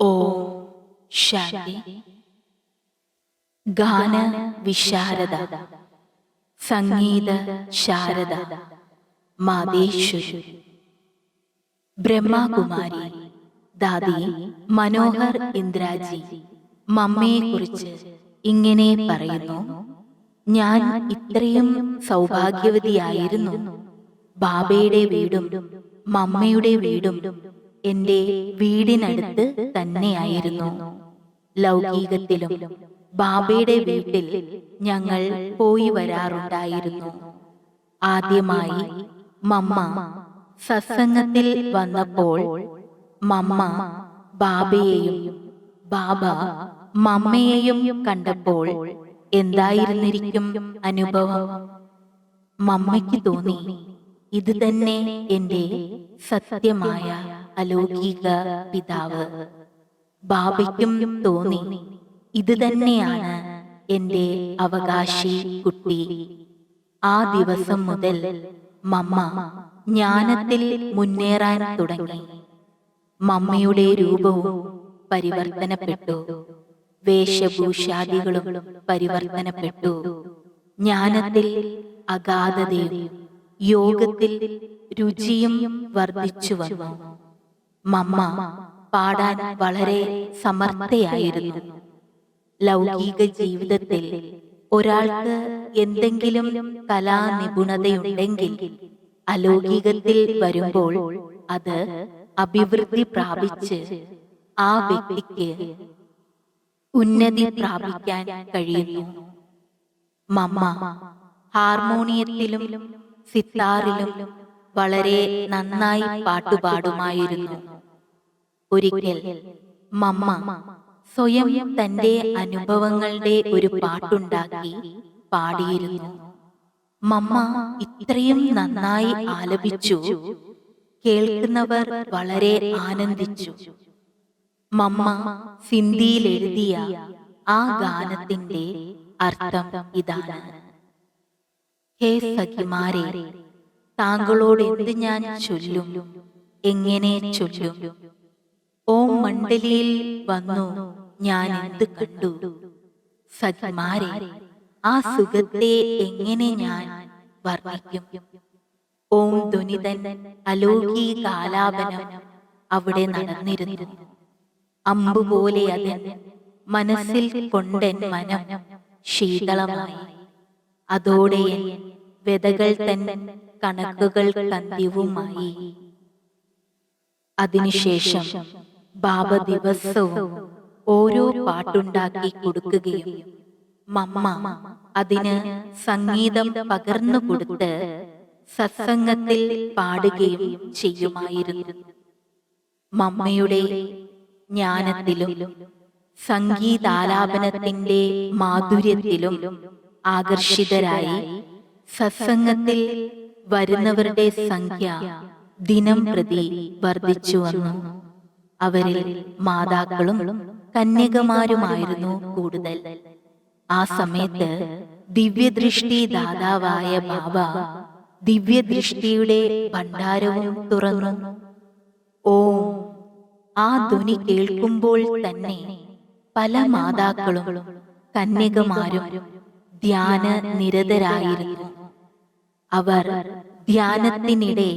ഓം ശാന്തി. ഗാന വിശാരദ. സംഗീത ശാരദ. മാതേശ്വരി. ബ്രഹ്മകുമാരി. ദാദി മനോഹർ ഇന്ദ്രാജി. മമ്മയെ കുറിച്ച് ഇങ്ങനെ പറയുന്നു. ഞാൻ ഇത്രയും സൗഭാഗ്യവതിയായിരുന്നു. ബാബയുടെ വീടും മമ്മയുടെ വീടും എന്റെ വീടിനടുത്ത് തന്നെയായിരുന്നു ലൗകികത്തിലും ബാബയുടെ വീട്ടിൽ ഞങ്ങൾ പോയി വരാറുണ്ടായിരുന്നു. ആദ്യമായി മമ്മ സത്സംഗത്തിൽ വന്നപ്പോൾ മമ്മ ബാബയെയും ബാബ മമ്മയെയും കണ്ടപ്പോൾ എന്തായിരുന്നിരിക്കും അനുഭവം? മമ്മയ്ക്ക് തോന്നി ഇത് തന്നെ എന്റെ സത്യമായ അലൗകിക പിതാവ്. ബാബയ്ക്കും തോന്നി ഇത് തന്നെയാണ് എന്റെ അവകാശി കുട്ടി. ആ ദിവസം മുതൽ മമ്മ ജ്ഞാനത്തിൽ മുന്നേറാൻ തുടങ്ങി. മമ്മയുടെ രൂപവും പരിവർത്തനപ്പെട്ടു. വേഷഭൂഷാദികളും പരിവർത്തനപ്പെട്ടു. ജ്ഞാനത്തിൽ അഗാധതയും യോഗത്തിൽ രുചിയും വർദ്ധിച്ചു വന്നു. മമ്മ പാടാൻ വളരെ സമർത്ഥയായിരുന്നു. ലൗകിക ജീവിതത്തിൽ ഒരാൾക്ക് എന്തെങ്കിലും കലാനിപുണതയുണ്ടെങ്കിൽ അലൗകികത്തിൽ വരുമ്പോൾ അത് അഭിവൃദ്ധി പ്രാപിച്ച് ആ വ്യക്തിക്ക് ഉന്നതി പ്രാപിക്കാൻ കഴിയുന്നു. മമ്മ ഹാർമോണിയത്തിലും സിത്താറിലും വളരെ നന്നായി പാട്ടുപാടുമായിരുന്നു. ഒരിക്കൽ മമ്മ സ്വയം തന്റെ അനുഭവങ്ങളുടെ ഒരു പാട്ടുണ്ടാക്കി പാടിയിരുന്നു. മമ്മ ഇത്രയും നന്നായി ആലപിച്ചു. കേൾക്കുന്നവർ വളരെ ആനന്ദിച്ചു. മമ്മ സിന്ധിയിൽ എഴുതിയ ആ ഗാനത്തിന്റെ അർത്ഥം ഇതാണ്. ഹേ സഖിമാരെ താങ്കളോട് എന്ത് ഞാൻ ചൊല്ലും? എങ്ങനെ ചൊല്ലും? ഓം മണ്ഡലിയിൽ വന്നു. ഞാൻ എന്ത് കണ്ടു? സജ്മാരെ ആ സുഖത്തെ എങ്ങനെ ഞാൻ വർണിക്കും? ഓം ധ്വനിതൻ അലൗകികാലാപനം അവിടെ നടന്നിരുന്നു. അമ്പുപോലെ അതൻ മനസ്സിൽ കൊണ്ടൻ മനം ശീതളമായി. അതോടെ വ്യതകൾ തൻ കണക്കുകൾ കന്തിവുമായി അതിനുശേഷം ബാബ ദിവസവും ഓരോ പാട്ടുണ്ടാക്കി കൊടുക്കുകയും മമ്മ അതിന് സംഗീതം പകർന്നു കൊടുത്ത് സത്സംഗത്തിൽ പാടുകയും ചെയ്യുമായിരുന്നു. മമ്മയുടെ ജ്ഞാനത്തിലും സംഗീതാലാപനത്തിന്റെ മാധുര്യത്തിലും ആകർഷിതരായി സത്സംഗത്തിൽ വരുന്നവരുടെ സംഖ്യ ദിനം പ്രതി വർദ്ധിച്ചു വന്നു. അവരിൽ മാതാക്കളും കന്യകമാരുമായിരുന്നു കൂടുതൽ. ആ സമയത്ത് ദിവ്യദൃഷ്ടി ദാതാവായ ബാബ ദിവ്യദൃഷ്ടിയുടെ ഭണ്ഡാരവും തുറന്നു. ഓ ആ ധ്വനി കേൾക്കുമ്പോൾ തന്നെ പല മാതാക്കളും കന്യകമാരും ധ്യാന നിരതരായിരുന്നു അവർ ധ്യാനത്തിനിടെ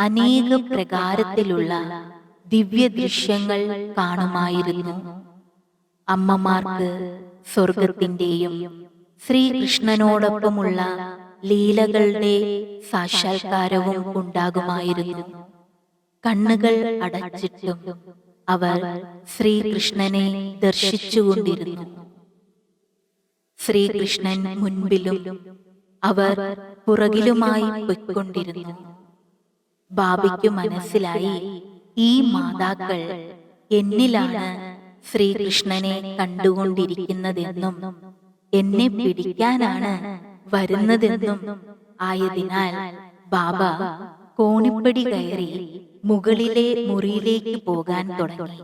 അനേക പ്രകാരത്തിലുള്ള ദിവ്യ ദൃശ്യങ്ങൾ കാണുമായിരുന്നു. അമ്മമാർക്ക് സ്വർഗത്തിന്റെയും ശ്രീകൃഷ്ണനോടൊപ്പമുള്ള ലീലകളുടെ സാക്ഷാത്കാരവും ഉണ്ടാകുമായിരുന്നു. കണ്ണുകൾ അടച്ചിട്ടും അവർ ശ്രീകൃഷ്ണനെ ദർശിച്ചുകൊണ്ടിരുന്നു. ശ്രീകൃഷ്ണൻ മുൻപിലും അവർ പുറകിലുമായി പൊയ്ക്കൊണ്ടിരുന്നു. ബാബയ്ക്കു മനസ്സിലായി ഈ മാതാക്കൾ എന്നിലാണ് ശ്രീകൃഷ്ണനെ കണ്ടുകൊണ്ടിരിക്കുന്നതെന്നും എന്നെ പിടിക്കാനാണ് വരുന്നതെന്നും ആയതിനാൽ ബാബ കോണിപ്പടി കയറി മുകളിലെ മുറിയിലേക്ക് പോകാൻ തുടങ്ങി.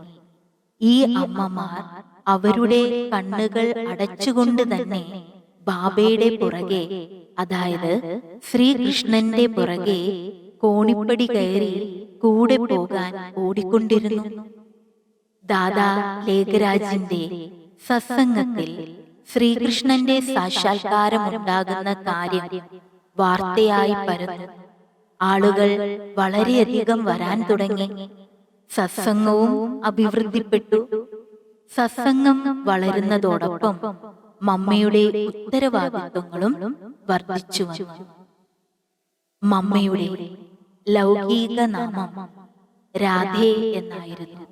ഈ അമ്മമാർ അവരുടെ കണ്ണുകൾ അടച്ചുകൊണ്ട് തന്നെ ബാബയുടെ പുറകെ അതായത് ശ്രീകൃഷ്ണന്റെ പുറകെ കോണിപ്പടി കയറി കൂടെ പോകാൻ ഓടിക്കൊണ്ടിരുന്നു. ദാദാ ലേഖരാജിന്റെ സത്സംഗത്തിൽ ശ്രീകൃഷ്ണന്റെ സാക്ഷാത്കാരമുണ്ടാകുന്ന കാര്യം വാർത്തയായി പരന്നു. ആളുകൾ വളരെയധികം വരാൻ തുടങ്ങി. സത്സംഗവും അഭിവൃദ്ധിപ്പെട്ടു. സത്സംഗം വളരുന്നതോടൊപ്പം മമ്മയുടെ ഉത്തരവാദിത്വങ്ങളും വർദ്ധിച്ചു വന്നു. മമ്മയുടെ ലൗകിക നാമം രാധേ എന്നായിരുന്നു.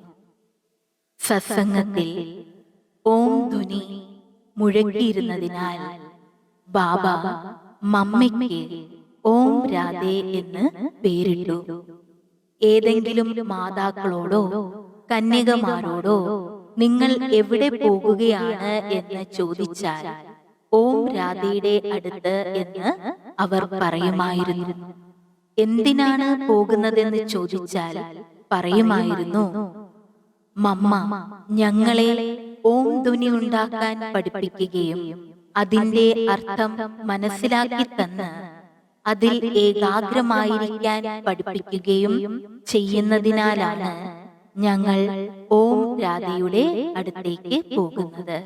സത്സംഗത്തിൽ ഓം ധ്വനി മുഴക്കിയിരുന്നതിനാൽ ബാബ മമ്മയ്ക്ക് ഓം രാധേ എന്ന് പേരിട്ടു. ഏതെങ്കിലും മാതാക്കളോടോ കന്യകമാരോടോ നിങ്ങൾ എവിടെ പോകുകയാണ് എന്ന് ചോദിച്ചാൽ ഓം രാധയുടെ അടുത്ത് എന്ന് അവർ പറയുമായിരുന്നു. എന്തിനാണ് പോകുന്നതെന്ന് ചോദിച്ചാൽ പറയുമായിരുന്നു. മമ്മ ഞങ്ങളെ ഓം ധ്വനി ഉണ്ടാക്കാൻ പഠിപ്പിക്കുകയും അതിന്റെ അർത്ഥം മനസ്സിലാക്കി തന്ന് അതിൽ ഏകാഗ്രമായിരിക്കാൻ പഠിപ്പിക്കുകയും ചെയ്യുന്നതിനാലാണ് ഞങ്ങൾ ഓം രാധയുടെ അടുത്തേക്ക് പോകുന്നത്.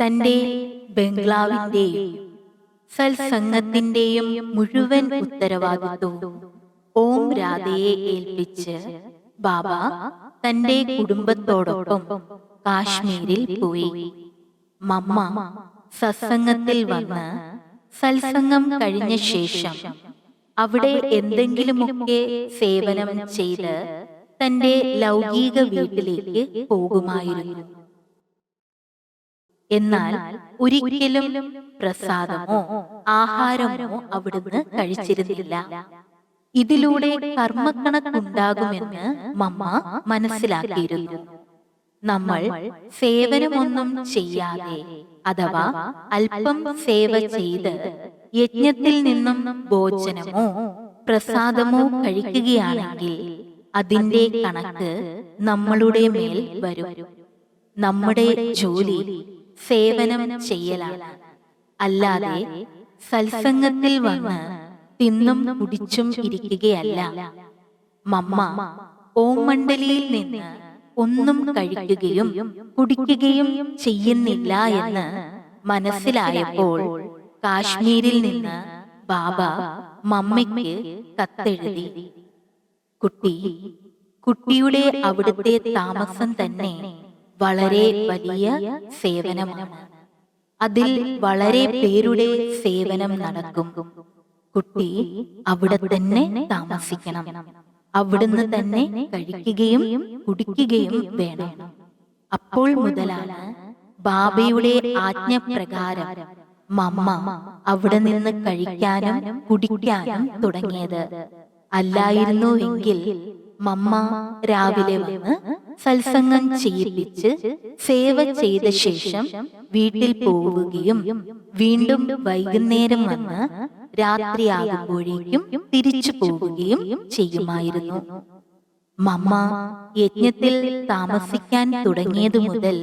തന്റെ ബംഗ്ലാവിന്റെയും സത്സംഗത്തിന്റെയും മുഴുവൻ ഉത്തരവാദിത്വവും ഓം രാധയെ ഏൽപ്പിച്ച് ബാബ തന്റെ കുടുംബത്തോടൊപ്പം കാശ്മീരിൽ പോയി. മമ്മ സത്സംഗത്തിൽ വന്ന് സത്സംഗം കഴിഞ്ഞ ശേഷം അവിടെ എന്തെങ്കിലുമൊക്കെ സേവനം ചെയ്ത് തന്റെ ലൗകിക വീട്ടിലേക്ക് പോകുമായിരുന്നു. എന്നാൽ ഒരിക്കലും പ്രസാദമോ ആഹാരമോ അവിടുന്ന് കഴിച്ചിരുന്നില്ല. ഇതിലൂടെ കർമ്മക്കണക്കുണ്ടാകുമെന്ന് മമ്മ മനസ്സിലാക്കിയിരുന്നു. നമ്മൾ സേവനമൊന്നും ചെയ്യാതെ അഥവാ അല്പം സേവ ചെയ്ത് യജ്ഞത്തിൽ നിന്നും ഭോജനമോ പ്രസാദമോ കഴിക്കുകയാണെങ്കിൽ അതിന്റെ കണക്ക് നമ്മളുടെ മേൽ വരും. നമ്മുടെ ജോലി സേവനം ചെയ്യലാണ്. അല്ലാതെ സത്സംഗത്തിൽ വന്ന് തിന്നും കുടിച്ചും ഇരിക്കുകയല്ല. മമ്മ ഓം മണ്ഡലിയിൽ നിന്ന് ഒന്നും കഴിക്കുകയും കുടിക്കുകയും ചെയ്യുന്നില്ല എന്ന് മനസ്സിലായപ്പോൾ കാശ്മീരിൽ നിന്ന് ബാബ മമ്മയ്ക്ക് കത്തെഴുതി. കുട്ടി കുട്ടിയുടെ അവിടുത്തെ താമസം തന്നെ വളരെ വലിയ സേവനമാണ്. അതിൽ വളരെ പേരുടെ സേവനം നടക്കും. കുട്ടി അവിടെ തന്നെ താമസിക്കണം. അവിടുന്ന് തന്നെ കഴിക്കുകയും കുടിക്കുകയും വേണം. അപ്പോൾ മുതലാണ് ബാബയുടെ ആജ്ഞപ്രകാരം മമ്മ അവിടെ നിന്ന് കഴിക്കാനും കുടിക്കാനും തുടങ്ങിയത്. അല്ലായിരുന്നുവെങ്കിൽ മമ്മ രാവിലെ വന്ന് സത്സംഗം ചെയ്യിപ്പിച്ച് സേവ ചെയ്ത ശേഷം വീട്ടിൽ പോവുകയും വീണ്ടും വൈകുന്നേരം വന്ന് രാത്രിയാകുമ്പോഴേക്കും തിരിച്ചു പോവുകയും ചെയ്യുമായിരുന്നു. മമ്മ യജ്ഞത്തിൽ താമസിക്കാൻ തുടങ്ങിയതു മുതൽ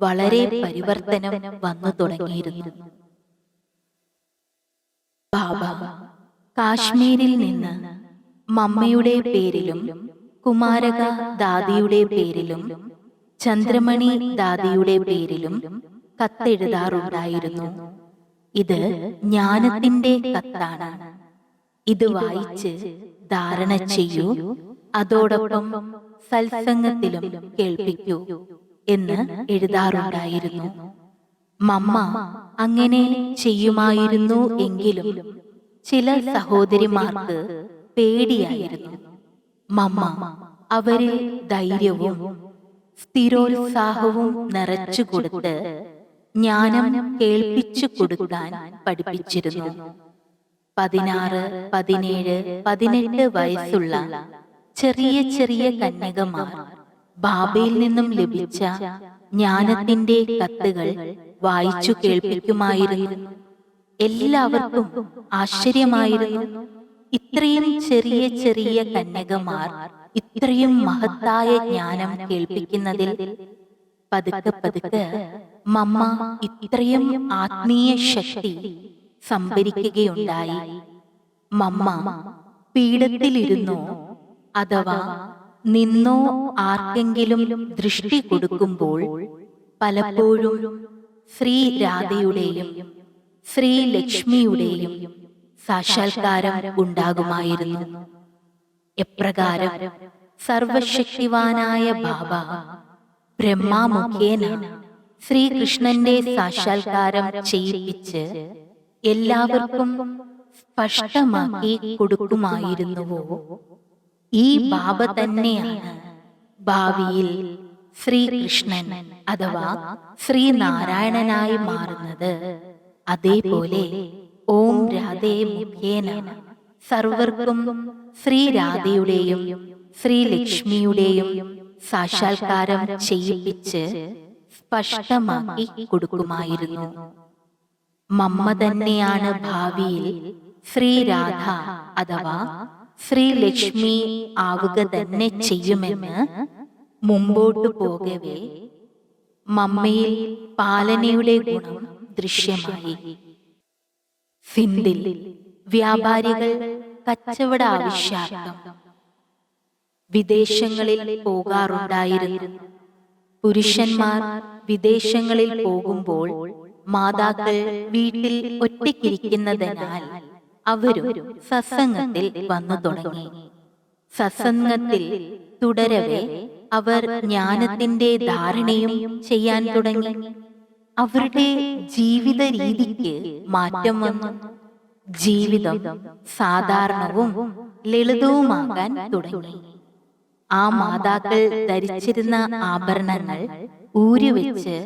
വളരെ പരിവർത്തനം വന്നു തുടങ്ങിയിരുന്നു. ബാബ കാശ്മീരിൽ നിന്ന് മമ്മയുടെ പേരിലും കുമാരക ദാദിയുടെ പേരിലും ചന്ദ്രമണി ദാദിയുടെ പേരിലും കത്തെഴുതാറുണ്ടായിരുന്നു. ഇത് ജ്ഞാനത്തിന്റെ കത്താണ്. ഇത് വായിച്ച് ധാരണ ചെയ്യൂ. അതോടൊപ്പം സത്സംഗത്തിലും കേൾപ്പിക്കൂ എന്ന് എഴുതാറുണ്ടായിരുന്നു. മമ്മ അങ്ങനെ ചെയ്യുമായിരുന്നു എങ്കിലും ചില സഹോദരിമാർക്ക് പേടിയായിരുന്നു. മമ്മ അവരിൽ ധൈര്യവും സ്ഥിരോത്സാഹവും നിറച്ചു കൊടുത്ത് ജ്ഞാനം കേൾപ്പിച്ചു കൊടുക്കാൻ പഠിപ്പിച്ചിരുന്നു. പതിനാറ് പതിനേഴ് പതിനെട്ട് വയസ്സുള്ള ചെറിയ ചെറിയ കന്യകമാർ ബാബയിൽ നിന്നും ലഭിച്ച ജ്ഞാനത്തിന്റെ കത്തുകൾ വായിച്ചു കേൾപ്പിക്കുമായിരുന്നു. എല്ലാവർക്കും ആശ്ചര്യമായിരുന്നു. ഇത്രയും ചെറിയ ചെറിയ കന്യകമാർ ഇത്രയും മഹത്തായ ജ്ഞാനം കേൾപ്പിക്കുന്നതിൽ പതുക്കെ പതുക്കെ മമ്മ ഇത്രയും ആത്മീയ ശക്തി സംഭരിക്കുകയുണ്ടായി. മമ്മ പീഠത്തിലിരുന്നോ അഥവാ നിന്നോ ആർക്കെങ്കിലും ദൃഷ്ടി കൊടുക്കുമ്പോൾ പലപ്പോഴും ശ്രീ രാധയുടെയും ശ്രീ ലക്ഷ്മിയുടെയും സാക്ഷാത്കാരം ഉണ്ടാകുമായിരുന്നു. എപ്രകാരം സർവശക്തിവാനായ ബാബ ബ്രഹ്മാമുഖേന ശ്രീകൃഷ്ണന്റെ സാക്ഷാത്കാരം ചെയ്യിപ്പിച്ച് എല്ലാവർക്കും സ്പഷ്ടമാക്കി കൊടുക്കുമായിരുന്നുവോ? ഈ ബാബ തന്നെയാണ് ഭാവിയിൽ ശ്രീകൃഷ്ണൻ അഥവാ ശ്രീനാരായണനായി മാറുന്നത്. അതേപോലെ ഓം രാധേ മുഖേന. സർവർക്കും ശ്രീരാധയുടെയും ശ്രീ ലക്ഷ്മിയുടെയും സാക്ഷാത്കാരം ചെയ്യിപ്പിച്ച് സ്പഷ്ടമാക്കി കൊടുക്കുമായിരുന്നു. മമ്മ തന്നെയാണ് ഭാവിയിൽ ശ്രീരാധ അഥവാ ശ്രീലക്ഷ്മി ആവുക തന്നെ ചെയ്യുമെന്ന് മുമ്പോട്ടു പോകവേ. മമ്മയിൽ പാലനയുടെ ഗുണം ദൃശ്യമായി. സിന്ധിൽ വ്യാപാരികൾ കച്ചവട ആവശ്യാർത്ഥം. വിദേശങ്ങളിൽ പോകാറുണ്ടായിരുന്നു. പുരുഷന്മാർ വിദേശങ്ങളിൽ പോകുമ്പോൾ മാതാക്കൾ വീട്ടിൽ ഒറ്റയ്ക്കിരിക്കുന്നതിനാൽ അവരും സത്സംഗത്തിൽ വന്നു തുടങ്ങി. സത്സംഗത്തിൽ തുടരവെ അവർ ജ്ഞാനത്തിന്റെ ധാരണയും ചെയ്യാൻ തുടങ്ങി. അവരുടെ ജീവിത രീതിക്ക് മാറ്റം വന്നു. ജീവിതം സാധാരണവും ലളിതവുമാകാൻ തുടങ്ങി. ആ മാതാക്കൾ ധരിച്ചിരുന്ന ആഭരണങ്ങൾ ഊരിവെച്ച്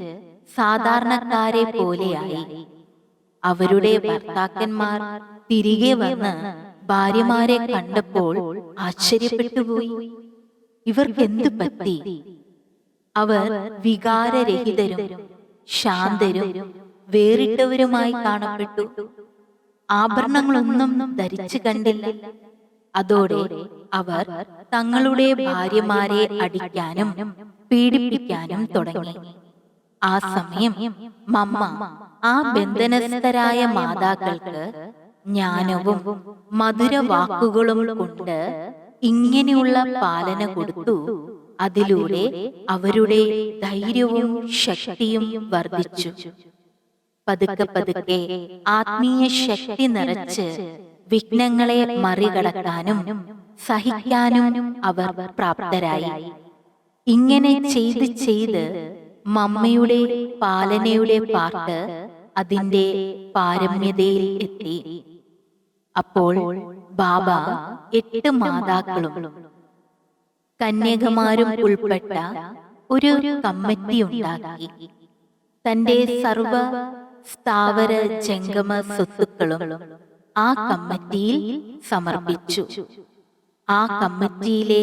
സാധാരണക്കാരെ പോലെയായി. അവരുടെ ഭർത്താക്കന്മാർ തിരികെ വന്ന് ഭാര്യമാരെ കണ്ടപ്പോൾ ആശ്ചര്യപ്പെട്ടുപോയി. ഇവർക്ക് എന്തു പറ്റി? അവർ വികാരരഹിതരും ശാന്തരും വേറിട്ടവരുമായി കാണപ്പെട്ടു. ആഭരണങ്ങളൊന്നും ധരിച്ചു കണ്ടില്ല. അതോടെ അവർ തങ്ങളുടെ ഭാര്യമാരെ അടിക്കാനും പീഡിപ്പിക്കാനും തുടങ്ങി. ആ സമയം മമ്മ ആ ബന്ധനസ്ഥരായ മാതാക്കൾക്ക് ജ്ഞാനവും മധുര വാക്കുകളും കൊണ്ട് ഇങ്ങനെയുള്ള പാലന കൊടുത്തു. അതിലൂടെ അവരുടെ ധൈര്യവും ശക്തിയും വർദ്ധിച്ചു. പതുക്കെ പതുക്കെ ആത്മീയ ശക്തി നിറച്ച് വിഘ്നങ്ങളെ മറികടക്കാനും സഹിക്കാനും അവർ പ്രാപ്തരായി. ഇങ്ങനെ ചെയ്ത് ചെയ്ത് മമ്മയുടെ പാലനയുടെ പാട്ട് അതിന്റെ പാരമ്യതയിൽ എത്തി. അപ്പോൾ ബാബ എട്ട് മാതാക്കളും കന്യകമാരും ഉൾപ്പെട്ട ഒരു കമ്മിറ്റി ഉണ്ടാക്കി. തന്റെ സർവ സ്ഥാവര ജംഗമ സ്വത്തുക്കളും ആ കമ്മിറ്റിയിൽ സമർപ്പിച്ചു. ആ കമ്മിറ്റിയിലെ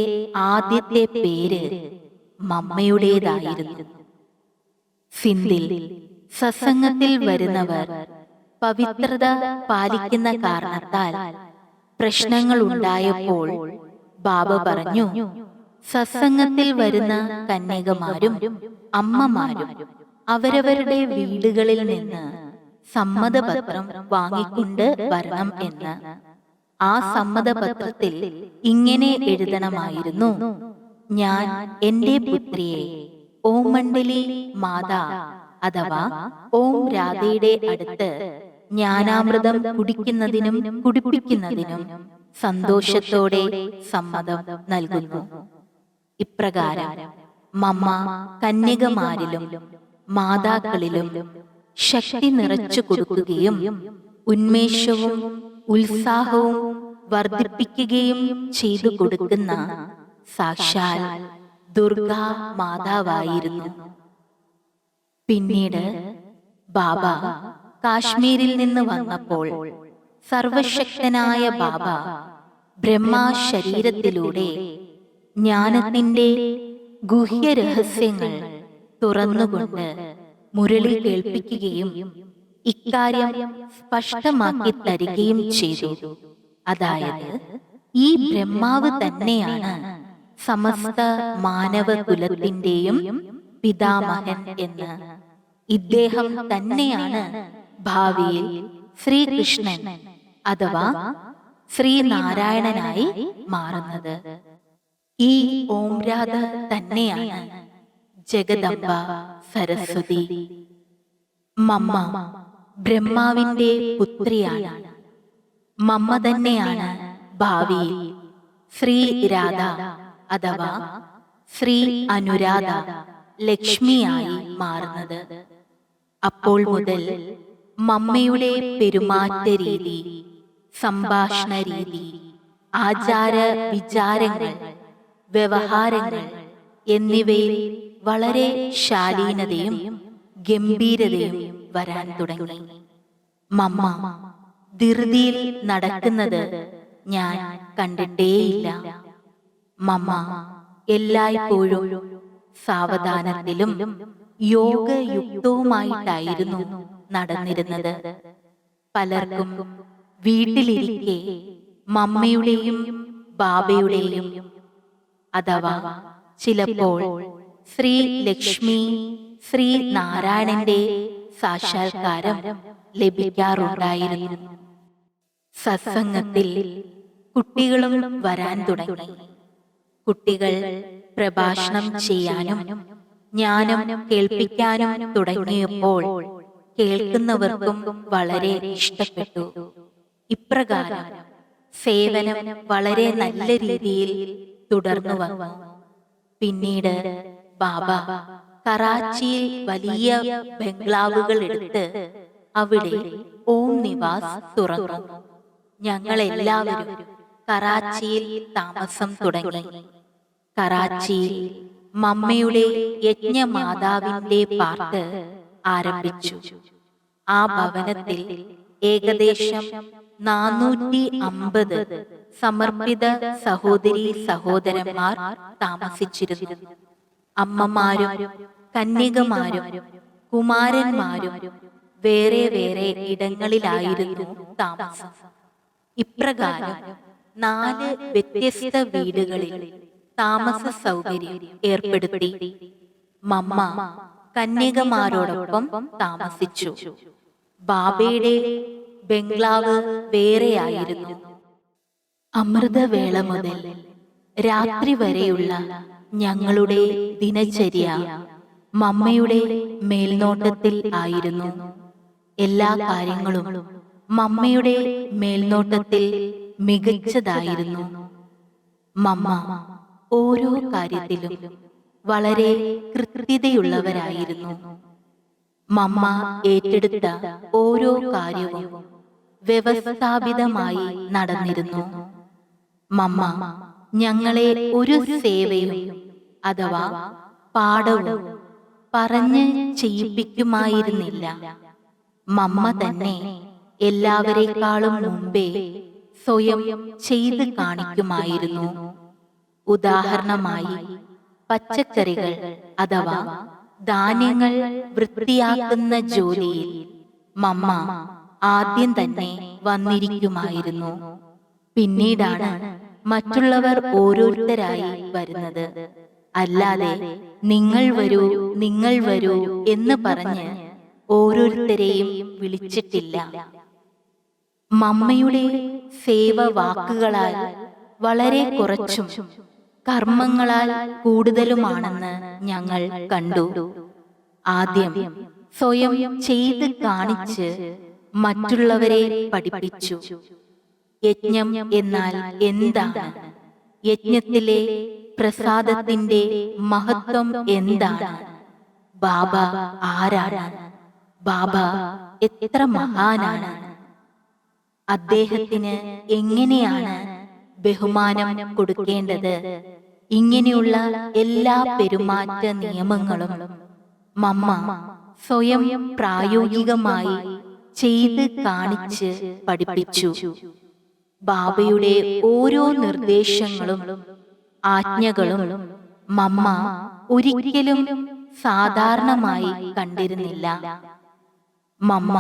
ആദ്യത്തെ പേര് മമ്മയുടേതായിരുന്നു. സിന്ധിൽ സസംഗത്തിൽ വരുന്നവർ പവിത്രത പാലിക്കുന്ന കാരണത്താൽ പ്രശ്നങ്ങൾ ഉണ്ടായപ്പോൾ ബാബ പറഞ്ഞു സത്സംഗത്തിൽ വരുന്ന കന്യകമാരും അമ്മമാരും അവരവരുടെ വീടുകളിൽ നിന്ന് സമ്മതപത്രം വാങ്ങിക്കൊണ്ട് വരണം എന്ന് ആ സമ്മതപത്രത്തിൽ ഇങ്ങനെ എഴുതണമായിരുന്നു. ഞാൻ എന്റെ പുത്രിയെ ഓം മണ്ഡലി മാതാ അഥവാ ഓം രാധയുടെ അടുത്ത് ജ്ഞാനാമൃതം കുടിക്കുന്നതിനും കുടിപ്പിക്കുന്നതിനും സന്തോഷത്തോടെ സമ്മതം നൽകുന്നു. ഇപ്രകാരം മമ്മ കന്യകമാരിലും മാതാക്കളിലും ശക്തി നിറച്ചു കൊടുക്കുകയും ഉന്മേഷവും ഉത്സാഹവും വർദ്ധിപ്പിക്കുകയും ചെയ്തു കൊടുക്കുന്ന സാക്ഷാൽ ദുർഗാ മാതാവായിരുന്നു. പിന്നീട് ബാബ കാശ്മീരിൽ നിന്ന് വന്നപ്പോൾ സർവശക്തനായ ബാബ ബ്രഹ്മാ ശരീരത്തിലൂടെ ജ്ഞാനത്തിന്റെ ഗുഹ്യരഹസ്യങ്ങൾ തുറന്നുകൊണ്ട് മുരളി കേൾപ്പിക്കുകയും ഇക്കാര്യം സ്പഷ്ടമാക്കി തരികയും ചെയ്തു. അതായത് ഈ ബ്രഹ്മാവ് തന്നെയാണ് സമസ്ത മാനവ കുലത്തിന്റെയും പിതാമഹൻ എന്ന്. ഇദ്ദേഹം തന്നെയാണ് ഭാവിയിൽ ശ്രീകൃഷ്ണൻ അഥവാ ശ്രീനാരായണനായി മാറുന്നത്. ഈ ഓംരാധ തന്നെയാണ്. ജഗദംബ സരസ്വതി. മമ്മ ബ്രഹ്മാവിന്റെ പുത്രിയാണ്. മമ്മ തന്നെയാണ് ഭാവിയിൽ. ശ്രീ രാധ അഥവാ ശ്രീ അനുരാധ ലക്ഷ്മിയായി മാറുന്നത്. അപ്പോൾ മുതൽ മമ്മയുടെ പെരുമാറ്റ രീതി സംഭാഷണ രീതി ആചാര വിചാരങ്ങൾ വ്യവഹാരങ്ങൾ എന്നിവയിൽ വളരെ ശാലീനതയും ഗംഭീരതയും വരാൻ തുടങ്ങി. മമ്മ ധൃതിയിൽ നടക്കുന്നത് ഞാൻ കണ്ടിട്ടേയില്ല. മമ്മ എല്ലായ്പ്പോഴും സാവധാനത്തിലും യോഗയുക്തവുമായിട്ടായിരുന്നു നടന്നിരുന്നത്. പലർക്കും വീട്ടിലിരിക്കെ മമ്മയുടെയും ബാബയുടെയും അഥവാ ചിലപ്പോൾ ശ്രീ ലക്ഷ്മി ശ്രീ നാരായണന്റെ സാക്ഷാത്കാരം ലഭിക്കാറുണ്ടായിരുന്നു. സത്സംഗത്തിൽ കുട്ടികളും വരാൻ തുടങ്ങി. കുട്ടികൾ പ്രഭാഷണം ചെയ്യാനും ജ്ഞാനം കേൾപ്പിക്കാനും തുടങ്ങിയപ്പോൾ കേൾക്കുന്നവർക്കും വളരെ ഇഷ്ടപ്പെട്ടു. ഇപ്രകാരം സേവനം വളരെ നല്ല രീതിയിൽ തുടർന്നു വന്നു. പിന്നീട് ബാബ കറാച്ചിയിൽ വലിയ ബംഗ്ലാവുകൾ എടുത്ത് അവിടെ ഓം നിവാസ് തുറന്നു. ഞങ്ങൾ എല്ലാവരും കറാച്ചിയിൽ താമസം തുടങ്ങി. കറാച്ചിയിൽ മമ്മയുടെ യജ്ഞമാതാവിന്റെ പാർട്ട് ആരംഭിച്ചു. ആ ഭവനത്തിൽ ഏകദേശം നാനൂറ്റി അമ്പത് സമർപ്പിത സഹോദരി സഹോദരന്മാർ താമസിച്ചിരുന്നു. അമ്മമാരും കന്യകമാരും കുമാരന്മാരും വേറെ വേറെ ഇടങ്ങളിലായിരുന്നു താമസം. ഇപ്രകാരം നാല് വ്യത്യസ്ത വീടുകളിൽ താമസ സൗകര്യം ഏർപ്പെടുത്തി. മമ്മ കന്യകമാരോടൊപ്പം താമസിച്ചു. ബാബയുടെ ബംഗ്ലാവ് വേറെയായിരുന്നു. അമൃതവേള മുതൽ രാത്രി വരെയുള്ള ഞങ്ങളുടെ ദിനചര്യ മമ്മയുടെ മേൽനോട്ടത്തിൽ ആയിരുന്നു. എല്ലാ കാര്യങ്ങളും മമ്മയുടെ മേൽനോട്ടത്തിൽ മികച്ചതായിരുന്നു. മമ്മ ഓരോ കാര്യത്തിലും വളരെ കൃത്യതയുള്ളവരായിരുന്നു. മമ്മ ഏറ്റെടുത്ത ഓരോ കാര്യവും വ്യവസ്ഥാപിതമായി നടന്നിരുന്നു. മമ്മ ഞങ്ങളെ ഒരു സേവയും അഥവാ പാഠവും പറഞ്ഞ് ചെയ്യിപ്പിക്കുമായിരുന്നില്ല. മമ്മ തന്നെ എല്ലാവരെക്കാളും മുമ്പേ സ്വയം ചെയ്ത് കാണിക്കുമായിരുന്നു. ഉദാഹരണമായി പച്ചക്കറികൾ അഥവാ ധാന്യങ്ങൾ വൃത്തിയാക്കുന്ന ജോലിയിൽ മമ്മ ആദ്യം തന്നെ വന്നിരിക്കുമായിരുന്നു. പിന്നീടാണ് മറ്റുള്ളവർ ഓരോരുത്തരായി വരുന്നത്. അല്ലാതെ നിങ്ങൾ വരൂ നിങ്ങൾ വരൂ എന്ന് പറഞ്ഞ് ഓരോരുത്തരെയും വിളിച്ചിട്ടില്ല. മമ്മയുടെ സേവ വാക്കുകളാൽ വളരെ കുറച്ചും കർമ്മങ്ങളാൽ കൂടുതലുമാണെന്ന് ഞങ്ങൾ കണ്ടു. ആദ്യം സ്വയം ചെയ്ത് കാണിച്ച് മറ്റുള്ളവരെ പഠിപ്പിച്ചു. യജ്ഞം എന്നാൽ എന്താണ്? യജ്ഞത്തിലെ പ്രസാദത്തിന്റെ മഹത്വം എന്താണ്? ബാബ ആരാണ്? ബാബ എത്ര മഹാനാണ്? അദ്ദേഹത്തിന് എങ്ങനെയാണ് ബഹുമാനം കൊടുക്കേണ്ടത്? ഇങ്ങനെയുള്ള എല്ലാ പെരുമാറ്റ നിയമങ്ങളും മമ്മ സ്വയം പ്രായോഗികമായി ചെയ്ത് കാണിച്ച് പഠിപ്പിച്ചു. ബാബയുടെ ഓരോ നിർദ്ദേശങ്ങളും ആജ്ഞകളും മമ്മ ഒരിക്കലും സാധാരണമായി കണ്ടിരുന്നില്ല. മമ്മ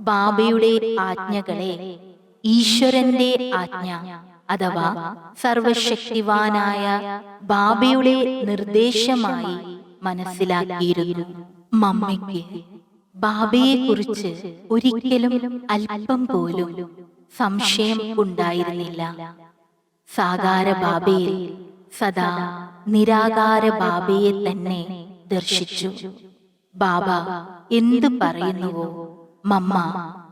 ബാബയുടെ ആജ്ഞകളെ ഈശ്വരന്റെ ആജ്ഞ അഥവാ സർവശക്തിവാനായ ബാബയുടെ നിർദ്ദേശമായി മനസ്സിലാക്കിയിരുന്നു മമ്മയ്ക്ക് ബാബയെ കുറിച്ച് ഒരിക്കലും അല്പം പോലും സംശയം ഉണ്ടായിരുന്നില്ല. സാകാര ബാബയിൽ സദാ നിരാകാര ബാബയെ തന്നെ ദർശിച്ചു. ബാബ എന്തു പറയുന്നുവോ? മമ്മ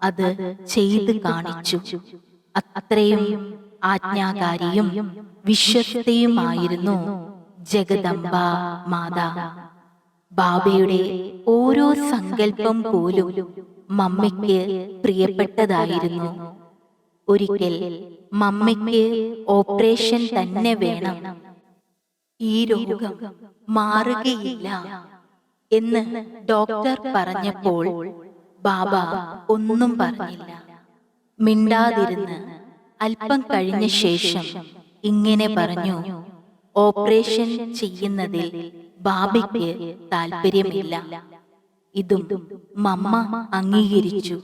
അത് ചെയ്ത് കാണിച്ചു. അത്രയും ആജ്ഞാകാരിയും വിശ്വസ്തയുമായിരുന്നു ജഗദംബ മാതാ. ബാബയുടെ ഓരോ സങ്കല്പം പോലും മമ്മയ്ക്ക് പ്രിയപ്പെട്ടതായിരുന്നു. ഒരിക്കൽ മമ്മയ്ക്ക് ഓപ്പറേഷൻ തന്നെ വേണം. ഈ രോഗം മാറുകയില്ല എന്ന് ഡോക്ടർ പറഞ്ഞപ്പോൾ ബാബ ഒന്നും പറഞ്ഞില്ല. മിണ്ടാതിരുന്ന് അല്പം കഴിഞ്ഞ ശേഷം ഇങ്ങനെ പറഞ്ഞു ഓപ്പറേഷൻ ചെയ്യുന്നതിൽ ബാബയ്ക്ക് താല്പര്യമില്ല. ഇതും മമ്മ അംഗീകരിച്ചു.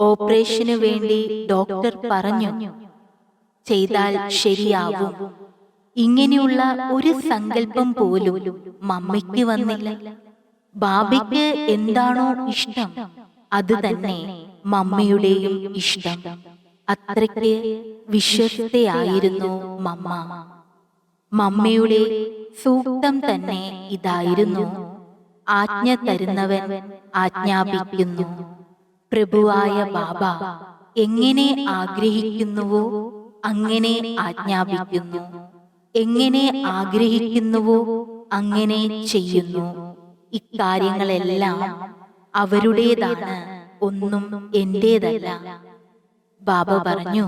ഓപ്പറേഷന് വേണ്ടി ഡോക്ടർ പറഞ്ഞു. ചെയ്താൽ ശരിയാവും. ഇങ്ങനെയുള്ള ഒരു സങ്കല്പം പോലും മമ്മയ്ക്ക് വന്നില്ല. ബാബിക്ക് എന്താണോ ഇഷ്ടം അത് തന്നെ മമ്മയുടെയും ഇഷ്ടം. അത്രയ്ക്ക് വിശ്വസ്തയായിരുന്നു മമ്മ. മമ്മയുടെ സൂക്തം തന്നെ ഇതായിരുന്നു. ആജ്ഞ തരുന്നവൻ ആജ്ഞാപിക്കുന്നു. പ്രഭുവായ ബാബ എങ്ങനെ ആഗ്രഹിക്കുന്നുവോ അങ്ങനെ ആജ്ഞാപിക്കുന്നു. എങ്ങനെ ആഗ്രഹിക്കുന്നുവോ അങ്ങനെ ചെയ്യുന്നു. ഇക്കാര്യങ്ങളെല്ലാം അവരുടേതാണ് ഒന്നും എന്റേതല്ല. ബാബ പറഞ്ഞു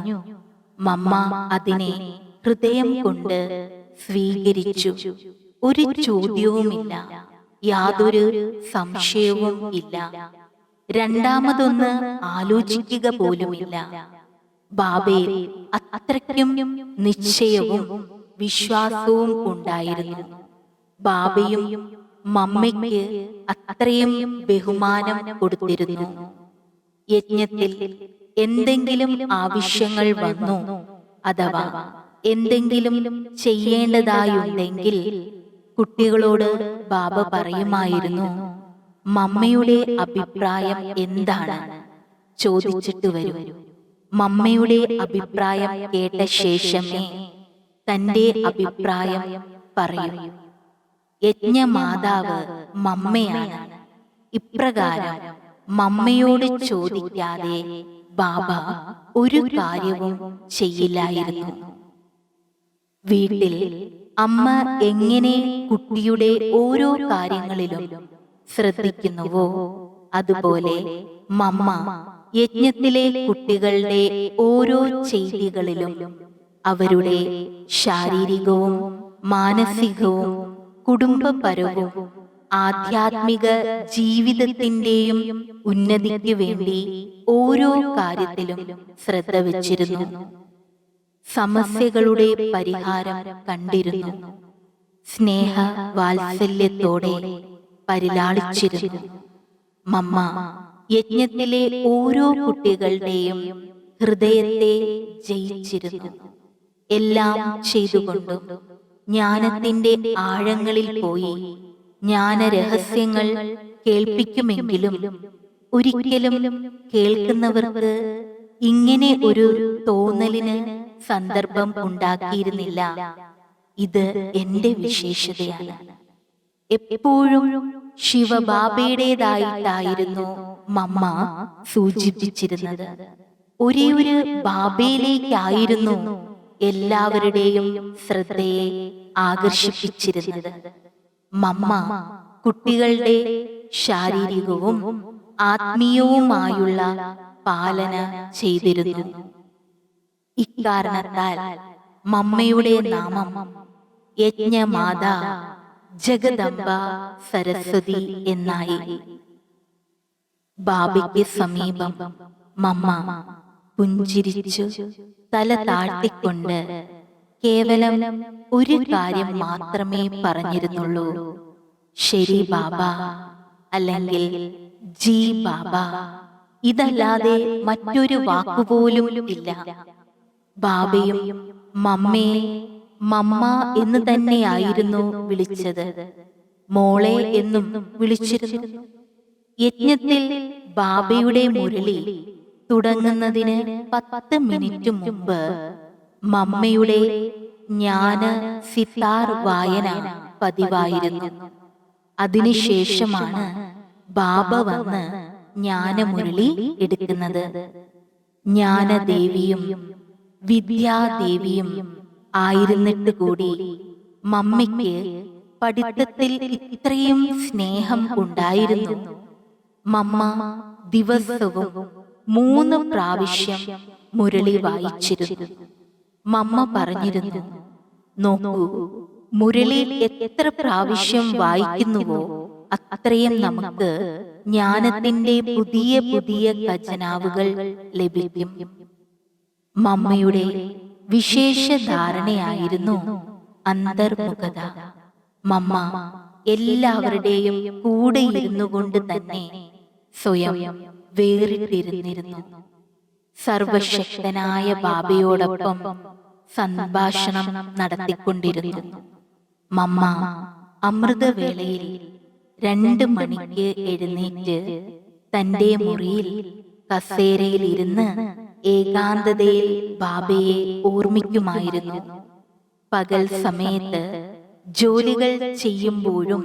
മമ്മ അതിനെ ഹൃദയം കൊണ്ട് സ്വീകരിച്ചു. ഒരു ചോദ്യവുമില്ല. യാതൊരു സംശയവും ഇല്ല. രണ്ടാമതൊന്ന് ആലോചിക്കുക പോലുമില്ല. ബാബയിൽ അത്രയ്ക്കും നിശ്ചയവും വിശ്വാസവും ഉണ്ടായിരുന്നു. ബാബയും മമ്മയ്ക്ക് അത്രയും ബഹുമാനം കൊടുത്തിരുന്നു. യജ്ഞത്തിൽ എന്തെങ്കിലും ആവശ്യങ്ങൾ വന്നു അഥവാ എന്തെങ്കിലും ചെയ്യേണ്ടതായുണ്ടെങ്കിൽ കുട്ടികളോട് ബാബ പറയുമായിരുന്നു മമ്മയുടെ അഭിപ്രായം എന്താണ്? ചോദിച്ചിട്ട് വരൂ. മമ്മയുടെ അഭിപ്രായം കേട്ട ശേഷമേ തന്റെ അഭിപ്രായം പറയൂ. യജ്ഞമാതാവ് മമ്മയാണ്. ഇപ്രകാരം മമ്മയോട് ചോദിക്കാതെ ബാബ ഒരു കാര്യവും ചെയ്യില്ലായിരുന്നു. വീട്ടിൽ അമ്മ എങ്ങനെ കുട്ടിയുടെ ഓരോ കാര്യങ്ങളിലും ശ്രദ്ധിക്കുന്നുവോ? അതുപോലെ മമ്മ യജ്ഞത്തിലെ കുട്ടികളുടെ ഓരോ ചെയ്തികളിലും അവരുടെ ശാരീരികവും മാനസികവും കുടുംബപരവും ആധ്യാത്മിക ജീവിതത്തിന്റെയും ഉന്നതിക്ക് വേണ്ടി ഓരോ കാര്യത്തിലും ശ്രദ്ധ വച്ചിരുന്നു. സമസ്യകളുടെ പരിഹാരം കണ്ടിരുന്നു. സ്നേഹ വാത്സല്യത്തോടെ പരിലാളിച്ചിരുന്നു. മമ്മ യജ്ഞത്തിലെ ഓരോ കുട്ടികളുടെയും ഹൃദയത്തെ ജയിച്ചിരുന്നു. എല്ലാം ചെയ്തുകൊണ്ടും ജ്ഞാനത്തിന്റെ ആഴങ്ങളിൽ പോയി ജ്ഞാനരഹസ്യങ്ങൾ കേൾപ്പിക്കുമെങ്കിലും ഒരിക്കലും കേൾക്കുന്നവർക്ക് ഇങ്ങനെ ഒരു തോന്നലിന് സന്ദർഭം ഉണ്ടാക്കിയിരുന്നില്ല. ഇത് എന്റെ വിശേഷതയാണ്. എപ്പോഴും ശിവബാബയുടേതായിട്ടായിരുന്നു മമ്മ സൂചിപ്പിച്ചിരുന്നത്. ഒരേ ഒരു ബാബയിലേക്കായിരുന്നു എല്ലാവരുടെയും ശ്രദ്ധയെ ആകർഷിപ്പിച്ചിരുന്നത്. മമ്മ കുട്ടികളുടെ ശാരീരികവും ആത്മീയവുമായുള്ള പാലന ചെയ്തിരുന്നു. ഇക്കാരണത്താൽ മമ്മയുടെ നാമം യജ്ഞമാത ജഗദംബ സരസ്വതി എന്നായി. ബാബയ്ക്ക് സമീപം മമ്മ പുഞ്ചിരിച്ചു തല താഴ്ത്തിക്കൊണ്ട് കേവലം ഒരു കാര്യം മാത്രമേ പറഞ്ഞിരുന്നുള്ളൂ. ശരി ബാബ അല്ലെങ്കിൽ ജി ബാബ. ഇതല്ലാതെ മറ്റൊരു വാക്കുപോലും ഇല്ല. ബാബയും മമ്മയെ മമ്മ എന്ന് തന്നെയായിരുന്നു വിളിച്ചത്. മോളെ എന്നും വിളിച്ചിരുന്നു. യജ്ഞത്തിൽ ബാബയുടെ മുരളി തുടങ്ങുന്നതിന് പത്ത് മിനിറ്റ് മുമ്പ് മമ്മയുടെ ജ്ഞാന സിത്താർ വായന പതിവായിരുന്നു. അതിനുശേഷമാണ് ബാബ വന്ന് ജ്ഞാനമുരളി എടുക്കുന്നത്. ജ്ഞാനദേവിയും വിദ്യാദേവിയും ആയിരുന്നിട്ട് കൂടി മമ്മിക്ക് പഠിത്തത്തിൽ ഇത്രയും സ്നേഹം ഉണ്ടായിരുന്നു. മമ്മ ദിവസവും മൂന്ന് പ്രാവശ്യം മുരളി വായിച്ചിരുന്നു. മമ്മ പറഞ്ഞിരുന്നു നോക്കൂ മുരളി എത്ര പ്രാവശ്യം വായിക്കുന്നുവോ അത്രയും നമുക്ക് ജ്ഞാനത്തിന്റെ പുതിയ പുതിയ ഖജനാവുകൾ ലഭിക്കും. മമ്മയുടെ വിശേഷ ധാരണയായിരുന്നു അന്തർമുഖത. മമ്മ എല്ലാവരുടെയും കൂടെ ഇരുന്നു കൊണ്ട് തന്നെ സ്വയം വേറിട്ടിരുന്നിരുന്നു. സർവശക്തനായ ബാബയോടൊപ്പം സംഭാഷണം നടത്തിക്കൊണ്ടിരുന്നു. മമ്മ അമൃതവേളയിൽ രണ്ട് മണിക്ക് എഴുന്നേറ്റ് തന്റെ മുറിയിൽ കസേരയിൽ ഇരുന്ന് ഏകാന്തതയിൽ ബാബയെ ഓർമ്മിക്കുമായിരുന്നു. പകൽ സമയത്ത് ജോലികൾ ചെയ്യുമ്പോഴും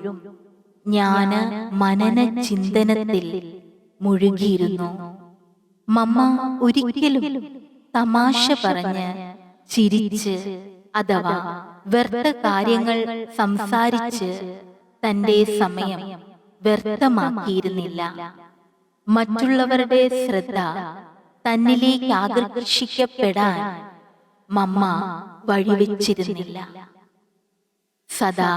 ജ്ഞാന മനന ചിന്തനത്തിൽ മുഴുകിയിരുന്നു. മമ്മ ഒരിക്കലും തമാശ പറഞ്ഞ് ചിരിച്ച് അഥവാ വ്യർത്ഥ കാര്യങ്ങൾ സംസാരിച്ച് തന്റെ സമയം വ്യർത്ഥമാക്കിയിരുന്നില്ല. മറ്റുള്ളവരുടെ ശ്രദ്ധ തന്നിലേക്ക് ആകർഷിക്കപ്പെടാൻ മമ്മ വഴിവെച്ചിരുന്നില്ല. സദാ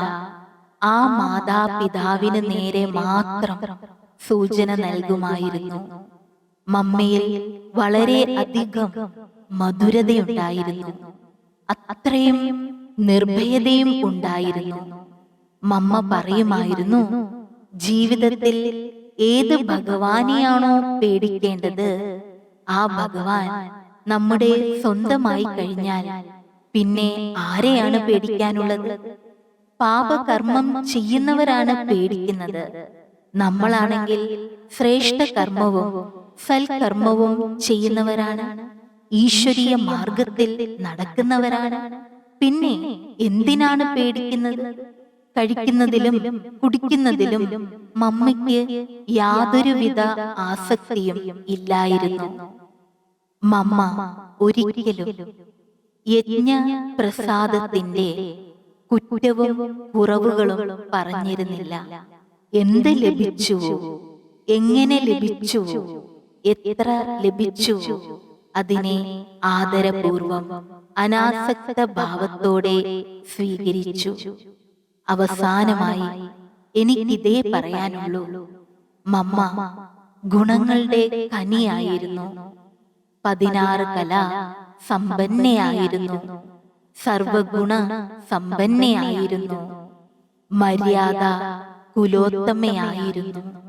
ആ മാതാപിതാവിന് നേരെ മാത്രം സൂചന നൽകുമായിരുന്നു. മമ്മയിൽ വളരെ അധികം മധുരതയുണ്ടായിരുന്നു. അത്രയും നിർഭയതയും ഉണ്ടായിരുന്നു. മമ്മ പറയുമായിരുന്നു ജീവിതത്തിൽ ഏത് ഭഗവാനെയാണോ പേടിക്കേണ്ടത്? ആ ഭഗവാൻ നമ്മുടെ സ്വന്തമായി കഴിഞ്ഞാൽ പിന്നെ ആരെയാണ് പേടിക്കാനുള്ളത്? പാപകർമ്മം ചെയ്യുന്നവരാണ് പേടിക്കുന്നത്. നമ്മളാണെങ്കിൽ ശ്രേഷ്ഠ കർമ്മവും സൽകർമ്മവും ചെയ്യുന്നവരാണ്. ഈശ്വരീയ മാർഗത്തിൽ നടക്കുന്നവരാണ്. പിന്നെ എന്തിനാണ് പേടിക്കുന്നത്? കഴിക്കുന്നതിലും കുടിക്കുന്നതിലും മമ്മയ്ക്ക് യാതൊരുവിധ ആസക്തിയും ഇല്ലായിരുന്നു. മമ്മ ഒരിക്കലും യജ്ഞ പ്രസാദത്തിന്റെ കുറ്റവും കുറവുകളും പറഞ്ഞിരുന്നില്ല. എന്ത് ലഭിച്ചു? എങ്ങനെ ലഭിച്ചു? എത്ര ലഭിച്ചു? അതിനെ ആദരപൂർവം അനാസക്ത ഭാവത്തോടെ സ്വീകരിച്ചു. അവസാനമായി എനിക്കിതേ പറയാനുള്ളൂ. മമ്മ ഗുണങ്ങളുടെ കനിയായിരുന്നു. പതിനാറ് കല സമ്പന്നയായിരുന്നു. സർവഗുണ സമ്പന്നയായിരുന്നു. മര്യാദ കുലോത്തമയായിരുന്നു.